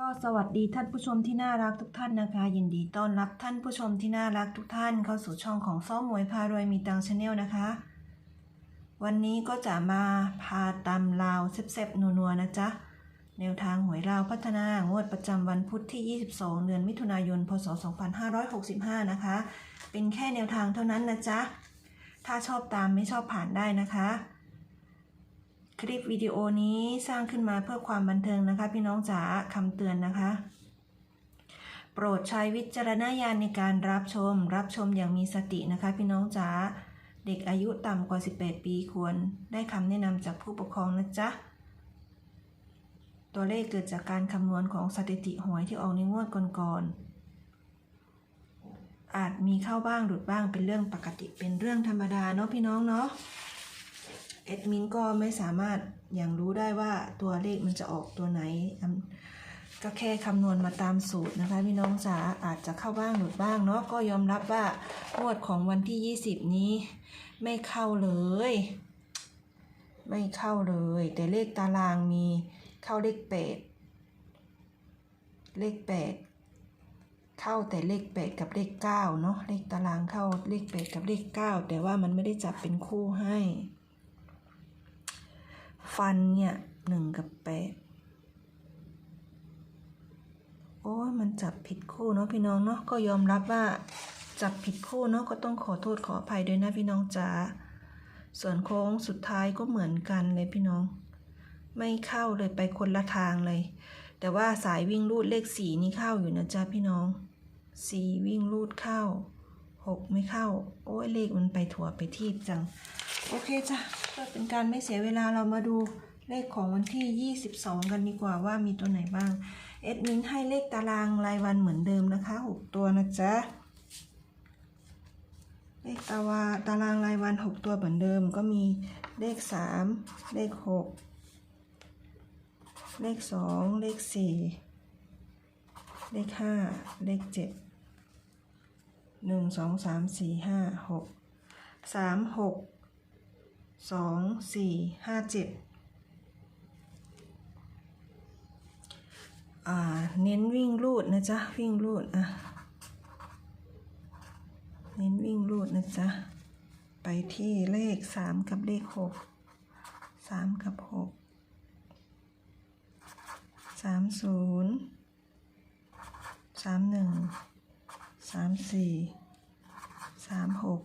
ก็สวัสดีท่านผู้ชมที่น่ารักทุกท่านนะคะ ยินดีต้อนรับท่านผู้ชมที่น่ารักทุกท่านเข้าสู่ช่องของซ้อมมวยพารวยมีตังชาแนลนะคะ วันนี้ก็จะมาพาตำลาวเซบๆนัวๆนะจ๊ะแนวทางหวยลาวพัฒนางวดประจำวันพุธที่ 22 เดือนมิถุนายน พศ 2565 นะคะ เป็นแค่แนวทางเท่านั้นนะจ๊ะถ้าชอบตามไม่ชอบผ่านได้นะคะ คลิปวิดีโอนี้สร้างขึ้นมาเพื่อความบันเทิงนะคะ พี่น้องจ๋าคำเตือนนะคะ โปรดใช้วิจารณญาณในการรับชม รับชมอย่างมีสตินะคะ พี่น้องจ๋าเด็กอายุต่ำกว่า 18 ปีควร ได้คำแนะนำจากผู้ปกครองนะจ๊ะ ตัวเลขเกิดจากการคำนวณของสถิติหวยที่ออกในงวดก่อนๆอาจมีเข้าบ้างหลุดบ้างเป็นเรื่องปกติเป็นเรื่องธรรมดาเนาะพี่น้องเนาะ แอดมินก็ไม่สามารถอย่างรู้ได้ว่าตัวเลขมันจะออกตัวไหน ก็แค่คำนวณมาตามสูตรนะคะพี่น้องจ๋าอาจจะเข้าบ้างหลุดบ้างเนาะก็ยอมรับว่างวดของวันที่ 20 นี้ไม่เข้าเลย ไม่เข้าเลย แต่เลขตารางมีเข้าเลขแปดเลขแปดเข้าแต่เลขแปดกับเลขเก้าเนาะเลขตารางเข้าเลขแปดกับเลขเก้าแต่ว่ามันไม่ได้จับเป็นคู่ให้ ฟันเนี่ยหนึ่งกับแปดโอ้ยมันจับผิดคู่เนาะพี่น้องเนาะก็ยอมรับว่าจับผิดคู่เนาะก็ต้องขอโทษขออภัยด้วยนะพี่น้องจ๋าส่วนโค้งสุดท้ายก็เหมือนกันเลยพี่น้อง ไม่เข้าเลยไปคนละทางเลย แต่ว่าสายวิ่งรูดเลขสี่นี่เข้าอยู่นะจ๊ะพี่น้องสี่วิ่งรูดเข้าหกไม่เข้า โอ้ยเลขมันไปถั่วไปทีบจัง โอเคจ้ะ พื่อเป็นการไม่เสียเวลาเรามาดูเลขของวันที่ 22 กันดีกว่าว่ามีตัวไหนบ้างเอ็ดมินให้เลขตารางรายวันเหมือนเดิมนะคะ 6 ตัวนะจ๊ะเลขตาวาตารางรายวัน 6 ตัวเหมือนเดิมก็มีเลข 3 เลข 6 เลข 2 เลข 4 เลข 5 เลข 7 1 2 3 4 5 6 3 6 สองสี่ห้าเจ็ดเน้นวิ่งรูดนะจ๊ะ วิ่งรูดอะเน้นวิ่งรูดนะจ๊ะ ไปที่เลขสามกับเลขหกสามกับหกสามศูนย์สามหนึ่งสามสี่สามหก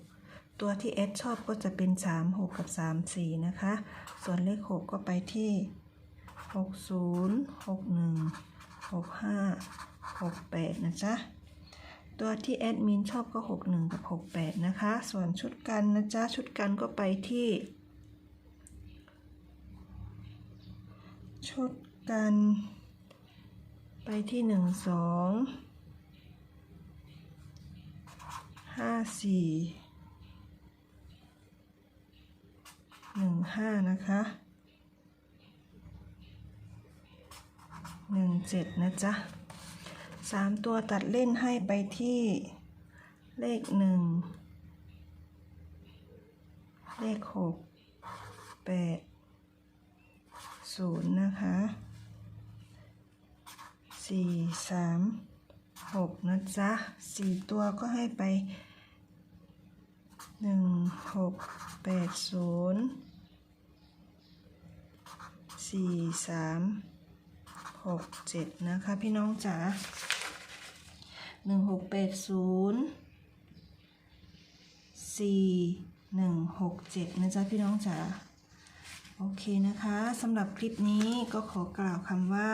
ตัวที่เอสชอบก็จะเป็น 3 6 กับ 3 4 นะคะ ส่วนเลข 6 ก็ไปที่ 60 61 65 68 นะจ๊ะ ตัวที่แอดมินชอบก็ 61 กับ 68 นะคะ ส่วนชุดกันนะจ๊ะ ชุดกันก็ไปที่ ชุดกัน ไปที่ 1 2 5 4 หนึ่ง ห้านะคะหนึ่งเจ็ดนะจ๊ะสามตัวตัดเล่นให้ไปที่เลขหนึ่งเลขหกแปดศูนย์นะคะสี่สามหกนะจ๊ะสี่ตัวก็ให้ไปหนึ่งหกแปดศูนย์ สี่สามหกเจ็ดนะคะพี่น้องจ๋าหนึ่งหกแปดศูนย์สี่หนึ่งหกเจ็ดนะจ๊ะพี่น้องจ๋าโอเคนะคะสำหรับคลิปนี้ก็ขอกล่าวคำว่า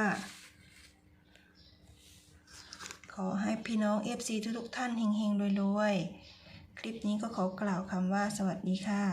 ขอให้พี่น้อง FC ทุกๆท่านเฮงๆรวยๆ คลิปนี้ก็ขอกล่าวคำว่าสวัสดีค่ะ